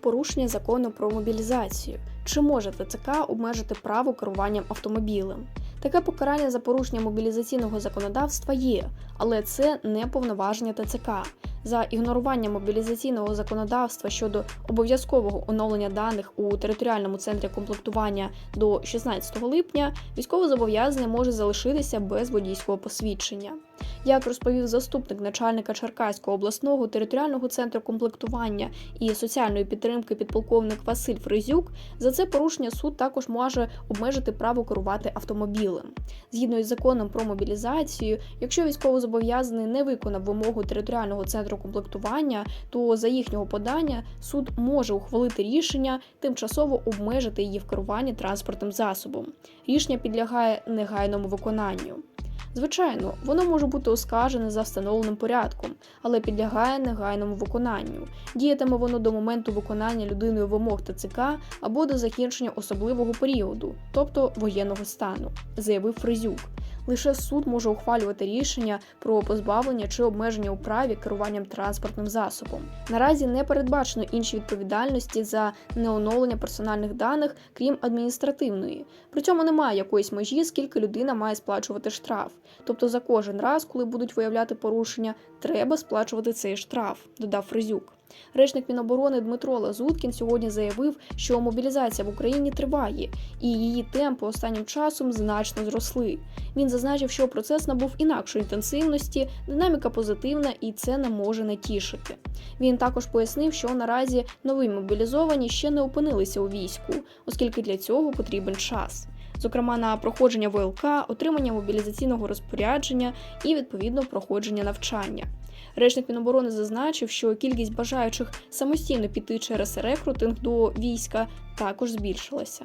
порушення закону про мобілізацію. Чи може ТЦК обмежити право керуванням автомобілем? Таке покарання за порушення мобілізаційного законодавства є, але це не повноваження ТЦК. За ігнорування мобілізаційного законодавства щодо обов'язкового оновлення даних у територіальному центрі комплектування до 16 липня військовозобов'язаний може залишитися без водійського посвідчення. Як розповів заступник начальника Черкаського обласного територіального центру комплектування і соціальної підтримки підполковник Василь Фризюк, за це порушення суд також може обмежити право керувати автомобілем. Згідно із законом про мобілізацію, якщо військовозобов'язаний не виконав вимогу територіального центру комплектування, то за їхнього подання суд може ухвалити рішення тимчасово обмежити її в керуванні транспортним засобом. Рішення підлягає негайному виконанню. Звичайно, воно може бути оскаржене за встановленим порядком, але підлягає негайному виконанню. Діятиме воно до моменту виконання людиною вимог ТЦК або до закінчення особливого періоду, тобто воєнного стану, заявив Фризюк. Лише суд може ухвалювати рішення про позбавлення чи обмеження у праві керуванням транспортним засобом. Наразі не передбачено інші відповідальності за неоновлення персональних даних, крім адміністративної. При цьому немає якоїсь межі, скільки людина має сплачувати штраф. Тобто за кожен раз, коли будуть виявляти порушення, треба сплачувати цей штраф, додав Фризюк. Речник Міноборони Дмитро Лазуткін сьогодні заявив, що мобілізація в Україні триває, і її темпи останнім часом значно зросли. Він зазначив, що процес набув інакшої інтенсивності, динаміка позитивна, і це не може не тішити. Він також пояснив, що наразі нові мобілізовані ще не опинилися у війську, оскільки для цього потрібен час. Зокрема, на проходження ВЛК, отримання мобілізаційного розпорядження і відповідно проходження навчання. Речник Міноборони зазначив, що кількість бажаючих самостійно піти через рекрутинг до війська також збільшилася.